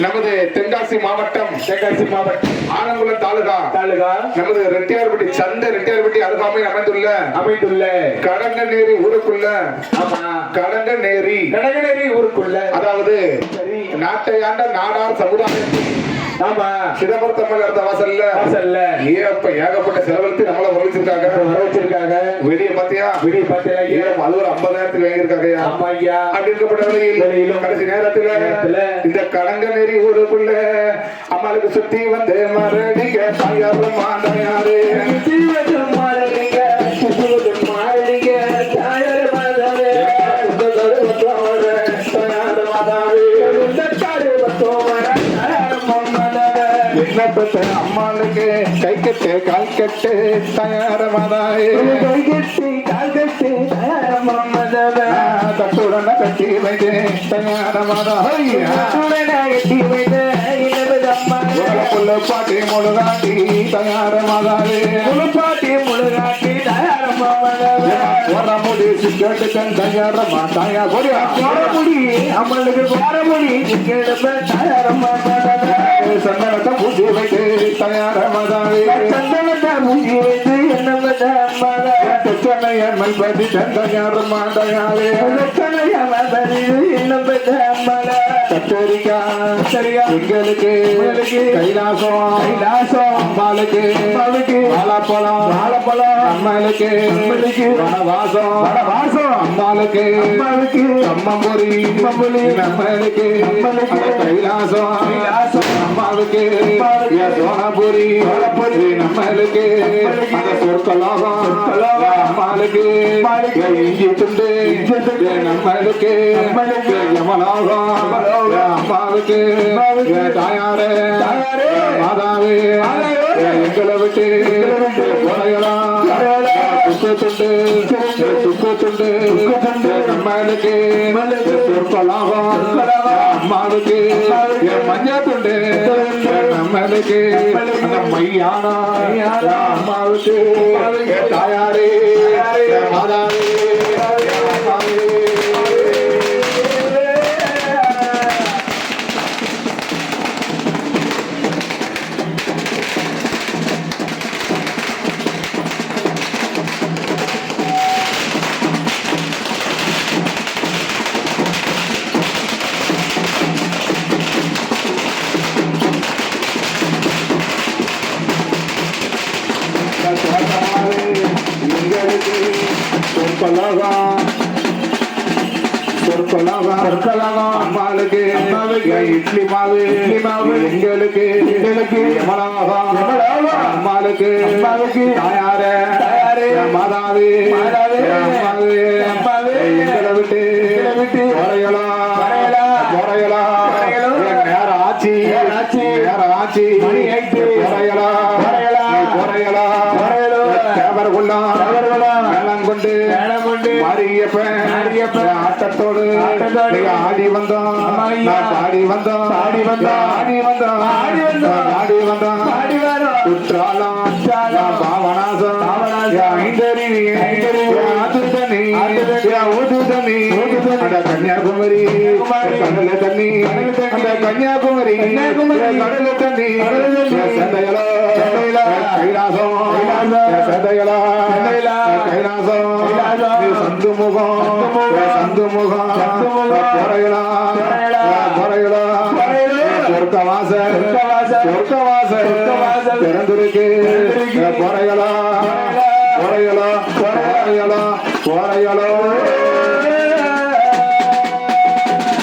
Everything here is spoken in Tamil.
நமது தென்காசி மாவட்டம் தென்காசி மாவட்டம். ஆனங்குளம் தாலுகா. தாலுகா. நமது ரெட்டியார்பட்டி சந்தை ரெட்டியார்பட்டி அருகாமையில் அமைந்துள்ள அமைந்துள்ள கடங்கநேரி ஊருக்குள்ள. ஆமா. கடங்கநேரி. கடகநேரி ஊருக்குள்ள. அதாவது நாட்டை ஆண்ட நாடார் சமுதாயத்தின் ஆமா. சிதம்பரத்தம்மன் இருந்த வாசல்ல வாசல்ல. ஏப்ப ஏகப்பட்ட செலவழித்து நம்மள உழைச்சிருக்காங்க வெளிய பாத்தியா? விடிய பார்த்தீங்களா ஏன் அது ஒரு ஐம்பதாயிரத்துக்கு வாங்கியிருக்காங்க ஆமா ஐயா. அப்படி இருக்கப்பட்ட வேளையில் வேளையிலும் கடைசி நேரத்துல இந்த கடங்க நெறி ஊருக்குள்ள அம்மாளுக்கு சுத்தி வந்து மரடிக்க தாயாரும் மாண்டாயாரு பெற்ற அம்மாளுக்கு கை கட்டு கால் கட்டு தயார மாதாயே கை கட்டி கால் கட்டி தட்டுடன வைத்து தயார மாதாயா சுடனா கட்டி வைத்த இனவது அம்மா புள்ள பாட்டி முழுகாட்டி தயார மாதாவே முழுப்பாட்டி முழுகாட்டி தாயார் மாதாவே வர முடி சிக்கட்டு கண் தயார மாதாயா கொடியா. போறமுடி அம்மளுக்கு போறமுடி கேடுப்ப தாயார் மாதாவே சந்தனத்தை பூஜை வைத்து தயார மாதாவே சந்தனத்தை மூடி வைத்து என்ன பண்ண அம்மாவே சென்னையன் மல்பதி தயார மாதாயாவே என்ன பண்ண அம்மாவே கத்தரிக்கா சரியா எங்களுக்கு கைலாசம் கைலாசம் அம்மாளுக்கு அம்மாளுக்கு வாழைப்பழம் வாழைப்பழம் அம்மாளுக்கு அம்மாளுக்கு வனவாசம் வனவாசம் அம்மாளுக்கு அம்மாளுக்கு அம்மம்புரி அம்மம்புரி நம்மளுக்கு நம்மளுக்கு அந்த கைலாசம் கைலாசம் அம்மாவுக்கு அம்மாவுக்கு என் சோனபுரி சோனபுரி நம்மளுக்கு நம்மளுக்கு அந்த சொற்கலோகம் சொற்கலோகம் என் చుక్కుతుండే చుక్కుతుండే అమ్మాయిలకి అమ్మాలకి మంజాతుండే అమ్మాయిలకి అమ్మయ్యాడా అమ్మాలకి తయారీ சொற்கலாகம் சொற்கலாகம் சொற்கலாகம் அம்மாளுக்கு. என் இட்லி மாவு. இட்லி மாவு. எங்களுக்கு. எங்களுக்கு. எமலாகம் எமலாகம் அம்மாளுக்கு. அம்மாவுக்கு தாயாரே. தாயாரே. மாதாவே. மாதாவே. அம்மாவே. அம்மாவே. எங்களை விட்டு. எங்களை விட்டு. குறையலாம் குறையலாம் குறையலாம் குறையலாம் நேரம் ஆச்சு நேரம் ஆச்சு நேரம் ஆச்சு மணி ஆயிட்டு குறையலாம் குறையலாம் குறையலாம் தேவர்களும் தேவர்களும் மேளம் கொண்டு மேளம் கொண்டு மாரியப்பன் மாரியப்பன் ஆட்டத்தோடு ஆட்டத்தோடு ஆடி வந்தோம். நான் பாடி வந்தோம் பாடி வந்தோம். ஆடி வந்தோம் ஆடி வந்தோம். ஆடி வந்தோம் பாடி வரோம் குற்றாலம் குற்றாலம். பாவனாசம் பாவனாசம். என் ஐந்தருவி ஐந்தருவி. என் ஆத்து தண்ணி ஆத்து தண்ணி. என் ஊத்து தண்ணி ஊத்து தண்ணி. அந்த கன்னியாகுமரி. கடல தண்ணி. அந்த கன்னியாகுமரி கடல தண்ணி சந்தையலோ சந்தையலோ. கைலாசம் கைலாசம். சந்து முகம் சந்து முகம். சொர்க்கவாசல். சொர்க்கவாசல். சொர்க்கவாசல். சொர்க்கவாசல். திறந்திருக்கு. குறையலாம். குறையலாம் குறையலாம் குறையலாம்